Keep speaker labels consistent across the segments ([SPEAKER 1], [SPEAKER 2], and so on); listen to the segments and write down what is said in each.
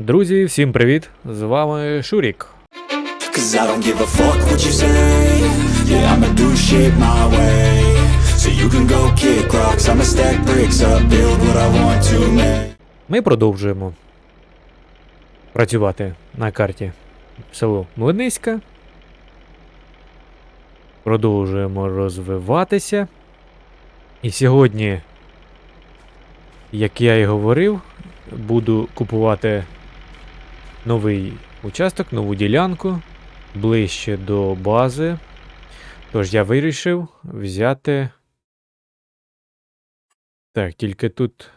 [SPEAKER 1] Друзі, всім привіт! З вами Шурік. Ми продовжуємо працювати на карті село Млиниська. Продовжуємо розвиватися. І сьогодні, як я і говорив, буду купувати новий участок, нову ділянку ближче до бази. Тож я вирішив взяти. Так, тільки тут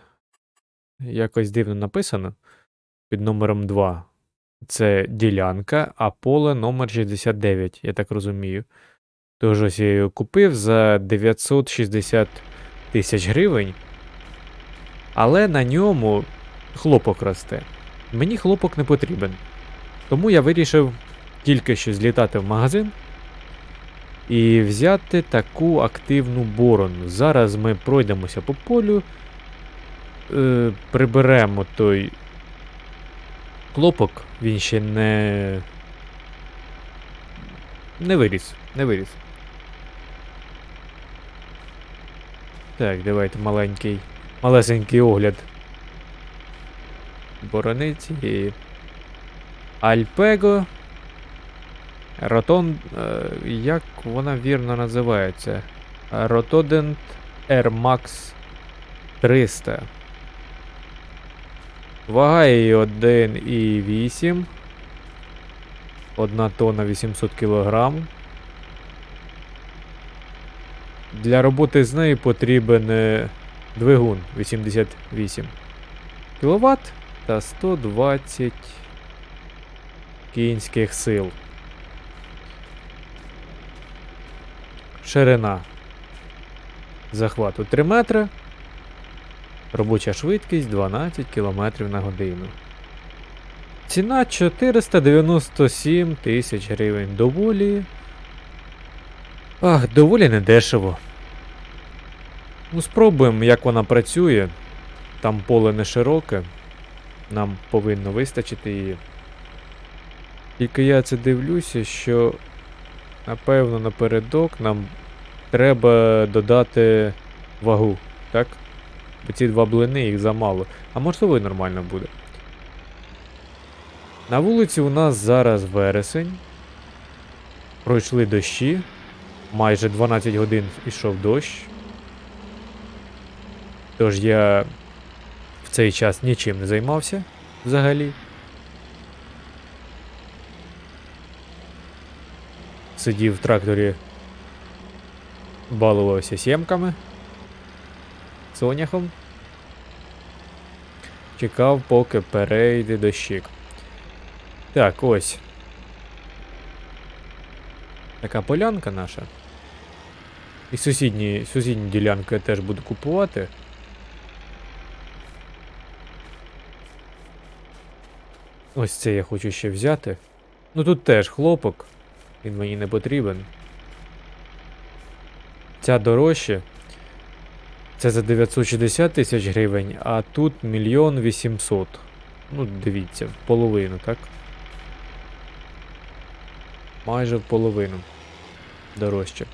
[SPEAKER 1] якось дивно написано під номером 2. Це ділянка, а поле номер 69, я так розумію. Тож ось я його купив за 960 тисяч гривень. Але на ньому хлопок росте. Мені хлопок не потрібен. Тому я вирішив тільки що злітати в магазин і взяти таку активну борону. Зараз ми пройдемося по полю, е, приберемо той хлопок, він ще не. Не виріс, не виріс. Так, давайте маленький, малесенький огляд. Борониці і. Альпего. Ротон. е, Як вона вірно називається? Ротодент Air Max 300. Вага її 1,8. 1 тонна 800 кг. Для роботи з нею потрібен е, двигун 88 кВт та 120 кінських сил. Ширина захвату 3 метри. Робоча швидкість 12 км на годину. Ціна 497 тисяч гривень. Доволі. Ах, доволі недешево. Ну, спробуємо, як вона працює. Там поле не широке. Нам повинно вистачити її. Тільки я це дивлюся, що напевно напередок нам треба додати вагу, так? Бо ці два блини їх замало. А можливо і нормально буде. На вулиці у нас зараз вересень. Пройшли дощі. Майже 12 годин ішов дощ. Тож я цей час нічим не займався взагалі. Сидів в тракторі, балувався сімками, соняхом. Чекав, поки перейде дощик. Так, ось. Така полянка наша. І сусідні, сусідні ділянки я теж буду купувати. Ось це я хочу ще взяти. Ну тут теж хлопок. Він мені не потрібен. Ця дорожче. Це за 960 тисяч гривень, а тут мільйон 800. Ну, дивіться, в половину, так? Майже в половину. Дорожче.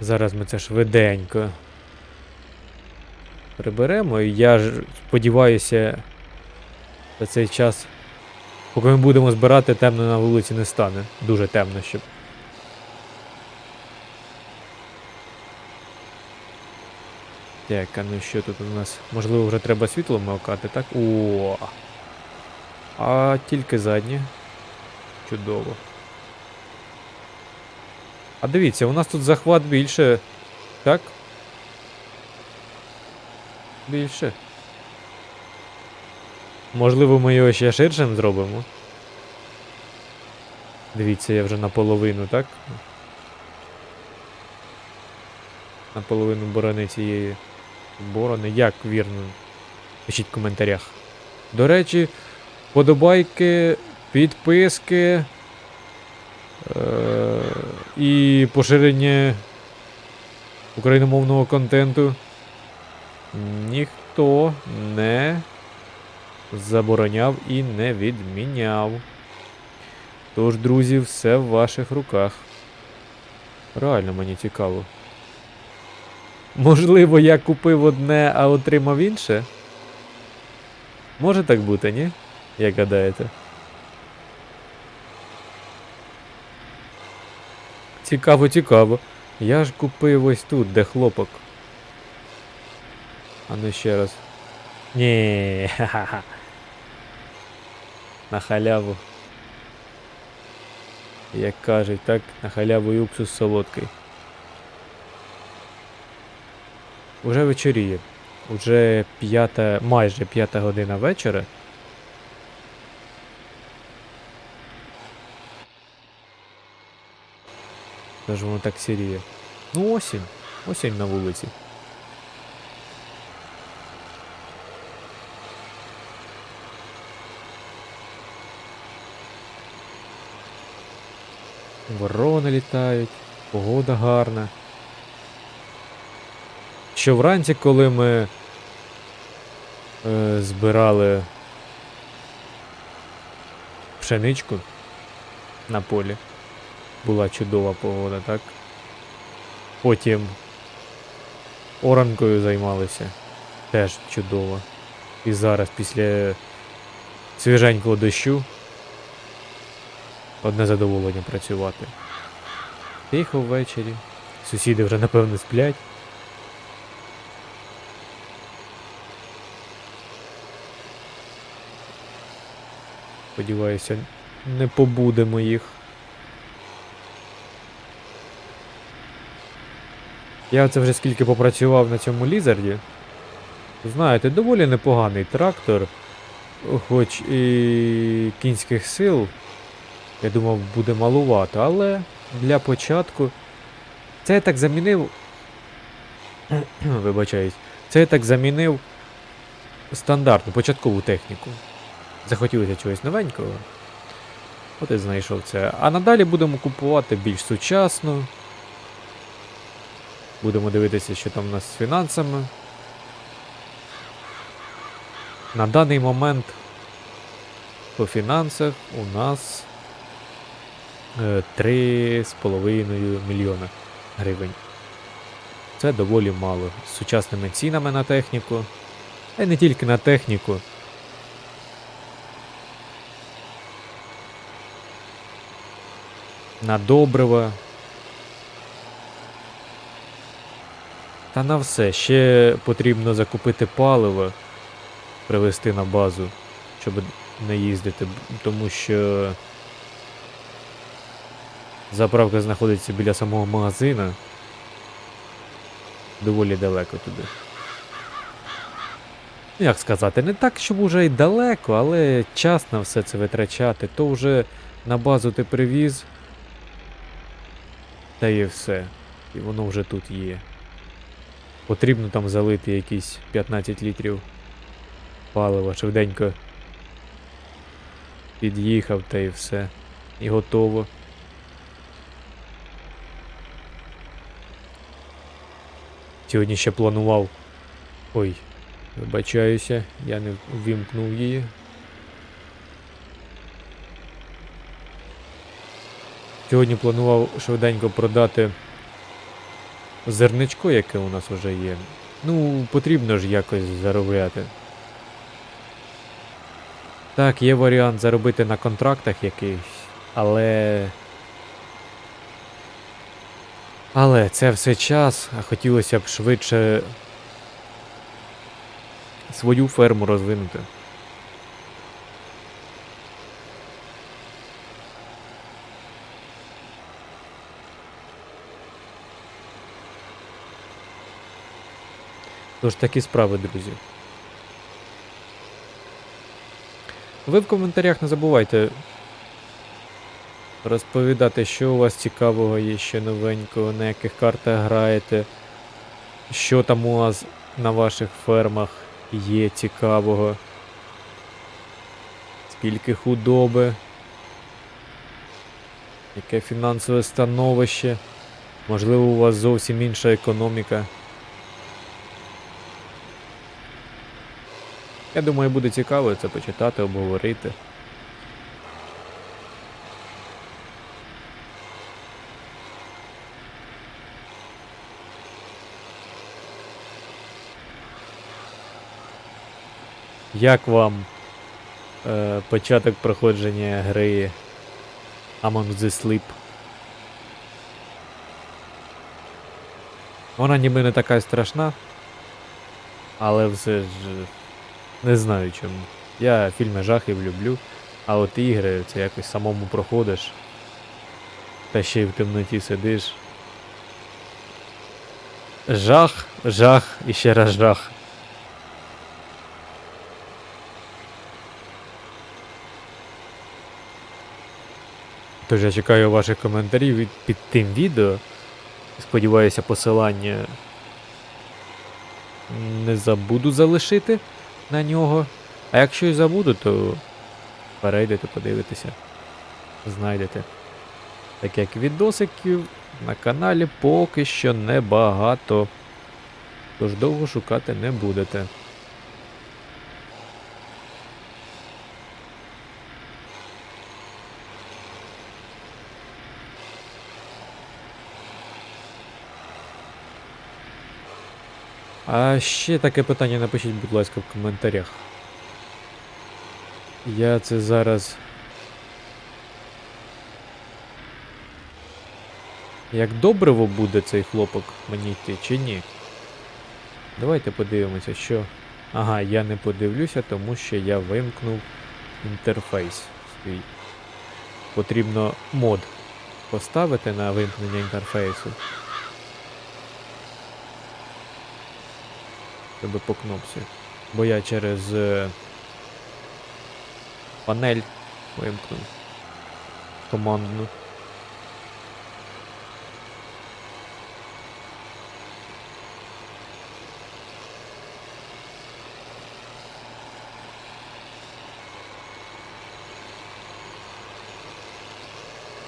[SPEAKER 1] Зараз ми це швиденько приберемо. І я ж сподіваюся, за цей час, поки ми будемо збирати, темно на вулиці не стане. Дуже темно, щоб. Так, а ну що тут у нас? Можливо, вже треба світло мовкати, так? О. А тільки заднє. Чудово. А дивіться, у нас тут захват більше. Так? Більше. Можливо, ми його ще ширшим зробимо. Дивіться, я вже наполовину, так? Наполовину борони цієї борони. Як вірно? Пишіть в коментарях. До речі, подобайки, підписки е- і поширення україномовного контенту ніхто не забороняв і не відміняв. Тож, друзі, все в ваших руках. Реально мені цікаво. Можливо, я купив одне, а отримав інше? Може так бути, ні? Як гадаєте? Цікаво, цікаво. Я ж купив ось тут, де хлопок. А ну ще раз. Ні. На халяву. Як кажуть, так, на халяву і уксус солодкий. Уже вечоріє. Уже п'ята, майже п'ята година вечора. Тож воно так сіріє. Ну осінь. Осінь на вулиці. Ворони літають, погода гарна. Що вранці, коли ми е, збирали пшеничку на полі, була чудова погода, так? Потім оранкою займалися. Теж чудово. І зараз після свіженького дощу одне задоволення працювати. Тихо ввечері. Сусіди вже напевно сплять. Сподіваюся, не побудемо їх. Я це вже скільки попрацював на цьому лізарді. Знаєте, доволі непоганий трактор, хоч і кінських сил, я думав, буде малувато, але для початку. Це я так замінив. Вибачаюсь. Це я так замінив стандартну початкову техніку. Захотілося чогось новенького. От і знайшов це. А надалі будемо купувати більш сучасно. Будемо дивитися, що там у нас з фінансами. На даний момент по фінансах у нас 3,5 мільйона гривень. Це доволі мало. З сучасними цінами на техніку. А й не тільки на техніку. На добрива. Та на все. Ще потрібно закупити паливо, привезти на базу, щоб не їздити, тому що заправка знаходиться біля самого магазина. Доволі далеко туди. Ну, Як сказати, не так, щоб уже й далеко, але час на все це витрачати, то вже на базу ти привіз. Та і все. І воно вже тут є. Потрібно там залити якісь 15 літрів палива, швиденько під'їхав та і все. І готово. Сьогодні ще планував. Ой, вибачаюся, я не ввімкнув її. Сьогодні планував швиденько продати зерничко, яке у нас вже є. Ну, потрібно ж якось заробляти. Так, є варіант заробити на контрактах якихось, але. Але це все час, а хотілося б швидше свою ферму розвинути. Тож такі справи, друзі. Ви в коментарях не забувайте розповідати, що у вас цікавого є ще новенького, на яких картах граєте, що там у вас на ваших фермах є цікавого, скільки худоби, яке фінансове становище, можливо, у вас зовсім інша економіка. Я думаю, буде цікаво це почитати, обговорити. Як вам е, початок проходження гри Among the Sleep? Вона ніби не така страшна, але все ж не знаю чому. Я фільми жахів люблю, а от ігри це якось самому проходиш. Та ще й в темноті сидиш. Жах, жах і ще раз жах. Тож я чекаю ваших коментарів під тим відео. Сподіваюся, посилання не забуду залишити на нього. А якщо і забуду, то перейдете, подивитеся. Знайдете. Так як відосиків на каналі поки що небагато. Тож довго шукати не будете. А ще таке питання напишіть, будь ласка, в коментарях. Я це зараз. Як добриво буде цей хлопок мені йти чи ні? Давайте подивимося, що. Ага, я не подивлюся, тому що я вимкнув інтерфейс свій. Потрібно мод поставити на вимкнення інтерфейсу. Щоб по кнопці. Бо я через е, панель вимкнув командну.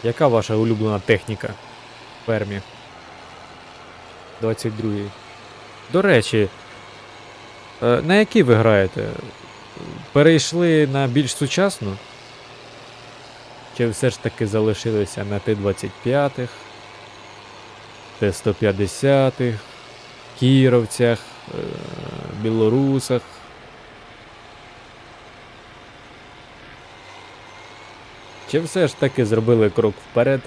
[SPEAKER 1] Яка ваша улюблена техніка в фермі? 22. До речі, на які ви граєте? Перейшли на більш сучасну? Чи все ж таки залишилися на Т-25, Т-150, Кіровцях, е, білорусах? Чи все ж таки зробили крок вперед?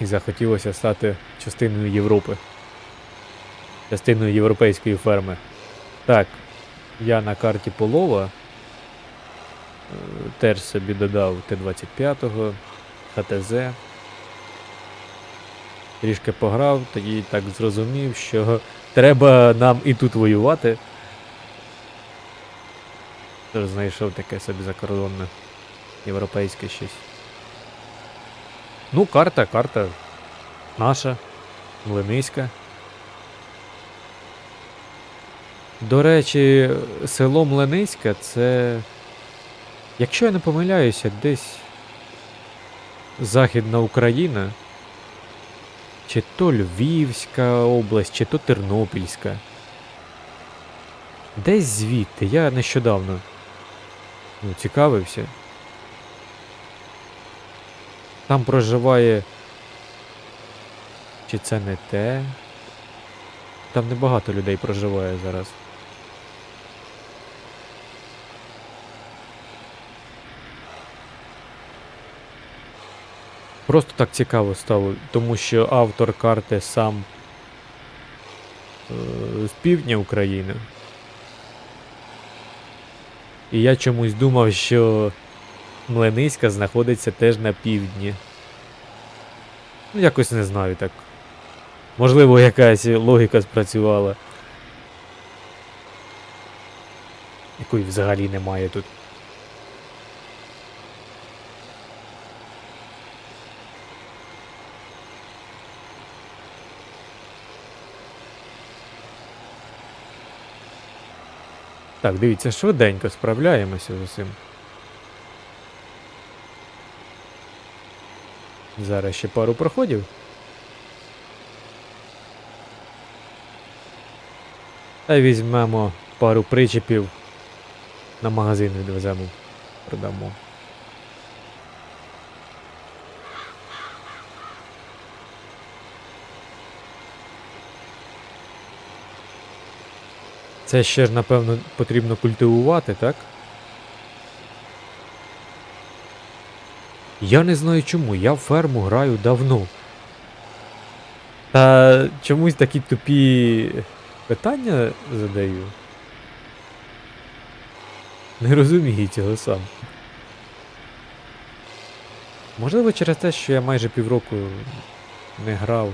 [SPEAKER 1] І захотілося стати частиною Європи, частиною європейської ферми. Так, я на карті полова е, теж собі додав Т-25, ХТЗ. Трішки пограв, тоді так зрозумів, що треба нам і тут воювати. Тож знайшов таке собі закордонне європейське щось. Ну, карта, карта наша, Млиниська. До речі, село Млиниська це. Якщо я не помиляюся, десь Західна Україна. Чи то Львівська область, чи то Тернопільська. Десь звідти, я нещодавно ну, цікавився. Там проживає. Чи це не те? Там небагато людей проживає зараз. Просто так цікаво стало, тому що автор карти сам е, з півдня України. І я чомусь думав, що Млиниська знаходиться теж на півдні. Ну, якось не знаю так. Можливо, якась логіка спрацювала. Якої взагалі немає тут. Так, дивіться, швиденько справляємося з усім. Зараз ще пару проходів. Та візьмемо пару причепів на магазин відвеземо, продамо. Це ще ж, напевно, потрібно культивувати, так? Я не знаю чому, я в ферму граю давно. Та чомусь такі тупі питання задаю. Не розумію цього сам. Можливо, через те, що я майже півроку не грав.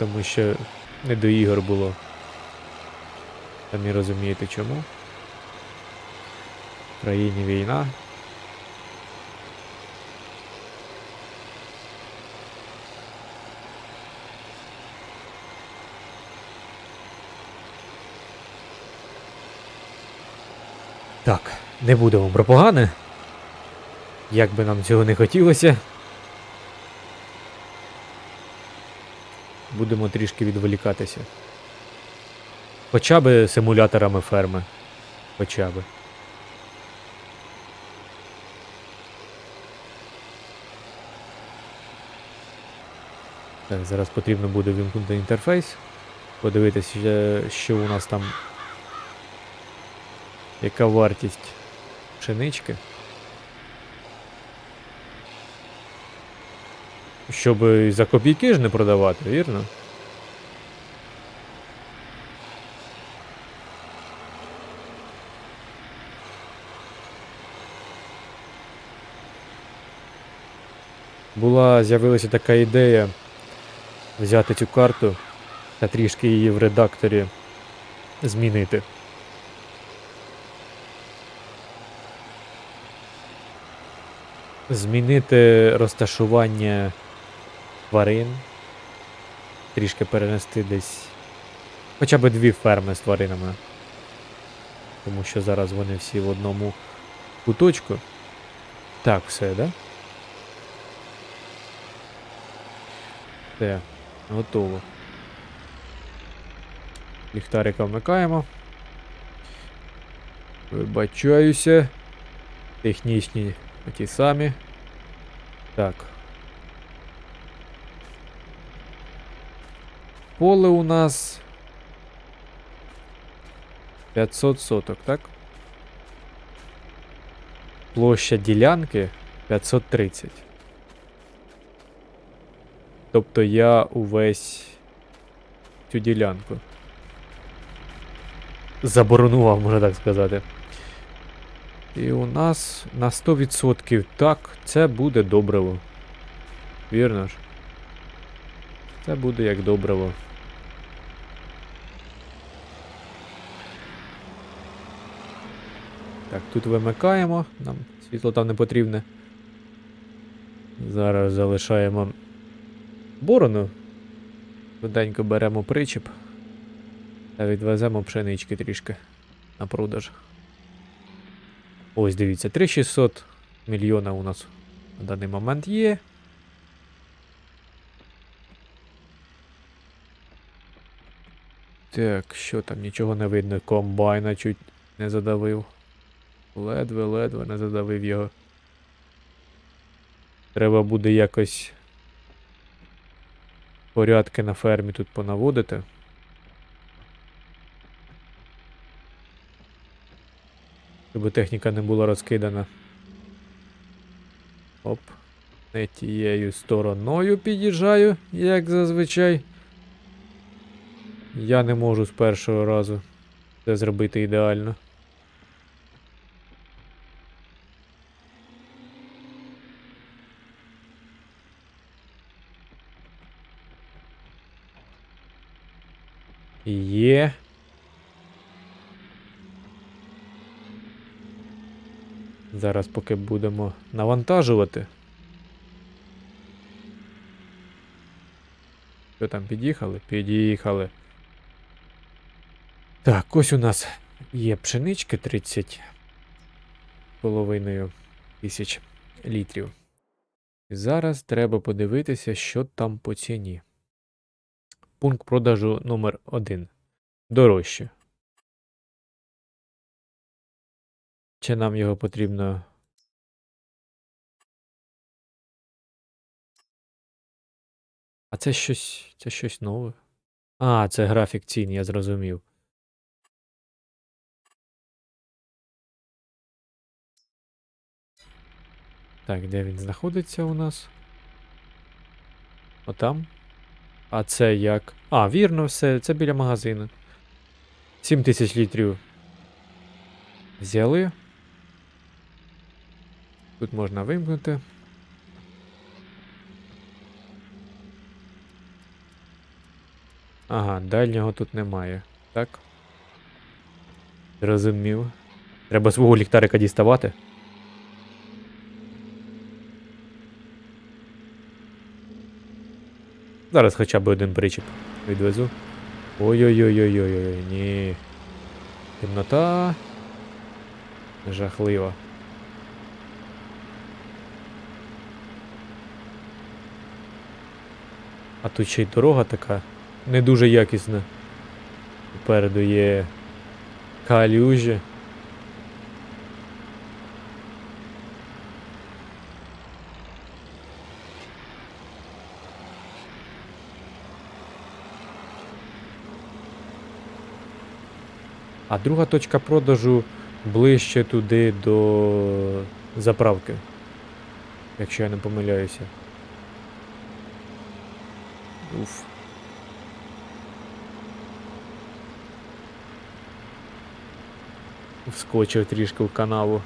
[SPEAKER 1] Тому що не до ігор було. Самі розумієте чому. В країні війна. Так, не будемо про погане. Як би нам цього не хотілося. Будемо трішки відволікатися. Хоча би симуляторами ферми. Хоча би. Так, зараз потрібно буде вімкнути інтерфейс. Подивитися, що у нас там. Яка вартість пшенички. Щоб за копійки ж не продавати, вірно? Була, з'явилася така ідея взяти цю карту та трішки її в редакторі змінити. Змінити розташування тварин. Трішки перенести десь. Хоча б дві ферми з тваринами. Тому що зараз вони всі в одному куточку. Так, все, да? Все, готово. Ліхтарика вмикаємо. Вибачаюся. Технічні ті самі. Так. Поле у нас 500 соток, так? Площа ділянки 530. Тобто я увесь цю ділянку. Заборонував, можна так сказати. І у нас на 100% так, це буде добриво. Вірно ж? Це буде як добриво. Так, тут вимикаємо, нам світло там не потрібне. Зараз залишаємо борону. Швиденько беремо причіп та відвеземо пшенички трішки на продаж. Ось дивіться, 3600 мільйона у нас на даний момент є. Так, що там, нічого не видно. Комбайна чуть не задавив. Ледве-ледве не задавив його. Треба буде якось порядки на фермі тут понаводити. Щоб техніка не була розкидана. Оп. Не тією стороною під'їжджаю, як зазвичай. Я не можу з першого разу це зробити ідеально. Є. Зараз поки будемо навантажувати. Що там, під'їхали? Під'їхали. Так, ось у нас є пшенички 30 половиною тисяч літрів. Зараз треба подивитися, що там по ціні. Пункт продажу номер 1 Дорожче. Чи нам його потрібно. А це щось. Це щось нове. А, це графік цін, я зрозумів. Так, де він знаходиться у нас? Отам. А це як? А, вірно, все, це біля магазину. 7 тисяч літрів. Взяли. Тут можна вимкнути. Ага, дальнього тут немає. Так. Зрозумів. Треба свого ліхтарика діставати. Зараз хоча б один причіп відвезу. Ой-ой-ой-ой-ой-ой, ні. Темнота. Жахлива. А тут ще й дорога така. Не дуже якісна. Попереду є калюжі. А друга точка продажу ближче туди до заправки. Якщо я не помиляюся. Уф. Вскочив трішки в канаву.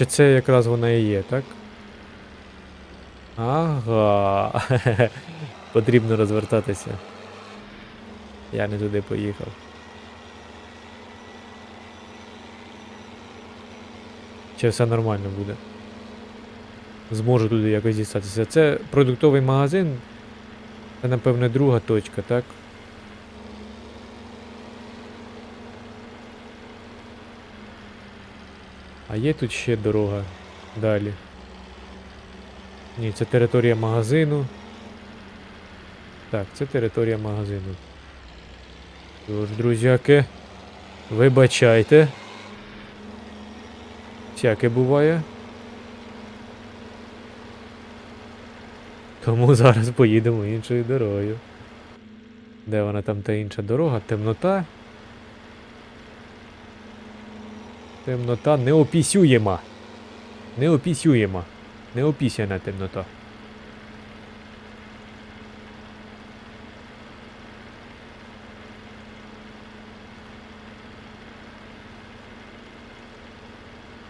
[SPEAKER 1] Чи це якраз вона і є, так? Ага. Потрібно розвертатися. Я не туди поїхав. Чи все нормально буде? Зможу туди якось дістатися. Це продуктовий магазин. Це, напевне, друга точка, так? А є тут ще дорога далі. Ні, це територія магазину. Так, це територія магазину. Тож, друзяки, вибачайте. Всяке буває. Тому зараз поїдемо іншою дорогою. Де вона там та інша дорога? Темнота. Темнота неопісюєма. Неопісюєма. Неопісяна темнота.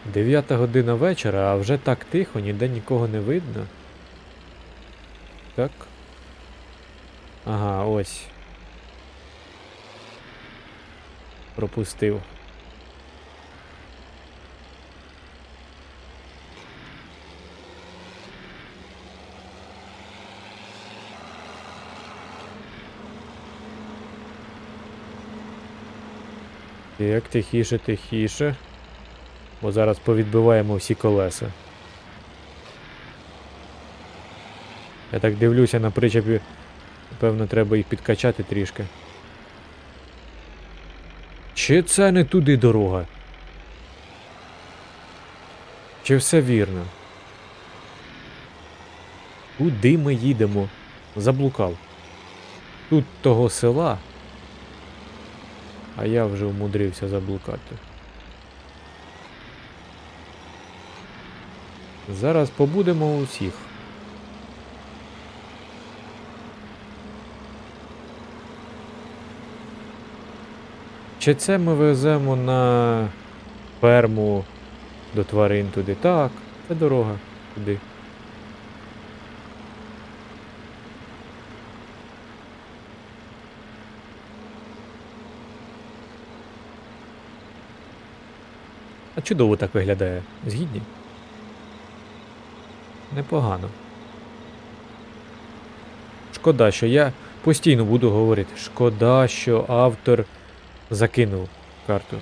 [SPEAKER 1] Дев'ята година вечора, а вже так тихо, ніде нікого не видно. Так. Ага, ось. Пропустив. Так, тихіше, тихіше. Бо зараз повідбиваємо всі колеса. Я так дивлюся на причепі. Напевно, треба їх підкачати трішки. Чи це не туди дорога? Чи все вірно? Куди ми їдемо? Заблукав. Тут того села. А я вже умудрився заблукати. Зараз побудемо у всіх. Чи це ми веземо на ферму до тварин туди? Так, це дорога туди. Чудово так виглядає. Згідні? Непогано. Шкода, що я Постійно буду говорити. Шкода, що автор закинув карту.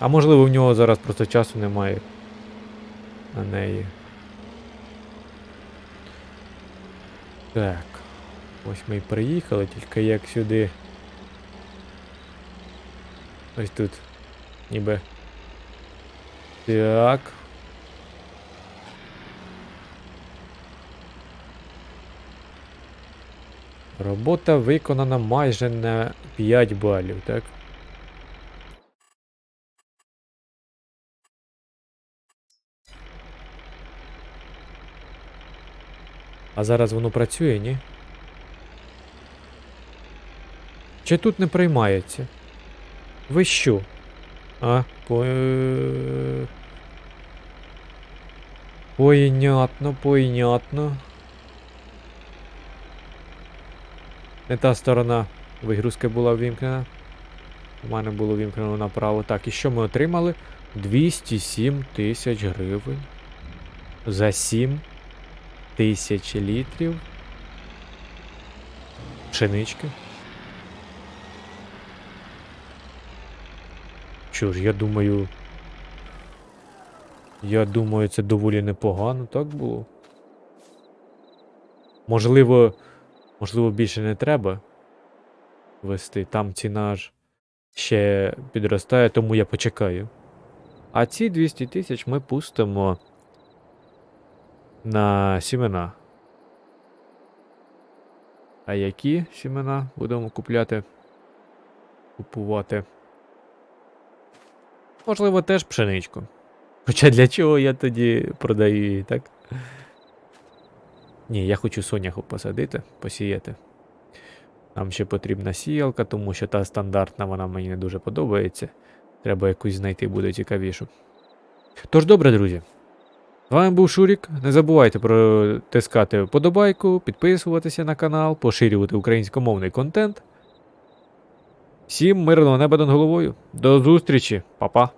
[SPEAKER 1] А можливо, в нього зараз просто часу немає на неї. Так. Ось ми і приїхали, тільки як сюди. Ось тут. Ніби. Так. Робота виконана майже на 5 балів, так? А зараз воно працює, ні? Чи тут не приймається? Ви що? А, по... Понятно, понятно. Не та сторона вигрузки була ввімкнена. У мене було вімкнено направо. Так, і що ми отримали? 207 тисяч гривень. За 7 тисяч літрів. Пшенички. Що ж, я думаю. Я думаю, це доволі непогано, так було. Можливо, можливо, більше не треба вести. Там ціна ж ще підростає, тому я почекаю. А ці 200 тисяч ми пустимо на сімена. А які сімена будемо купляти? Купувати? Можливо, теж пшеничку. Хоча для чого я тоді продаю її, так? Ні, я хочу соняху посадити, посіяти. Нам ще потрібна сіялка, тому що та стандартна вона мені не дуже подобається. Треба якусь знайти буде цікавішу. Тож добре, друзі. З вами був Шурік. Не забувайте протискати вподобайку, підписуватися на канал, поширювати українськомовний контент. Всім мирного неба над головою. До зустрічі, Па-па.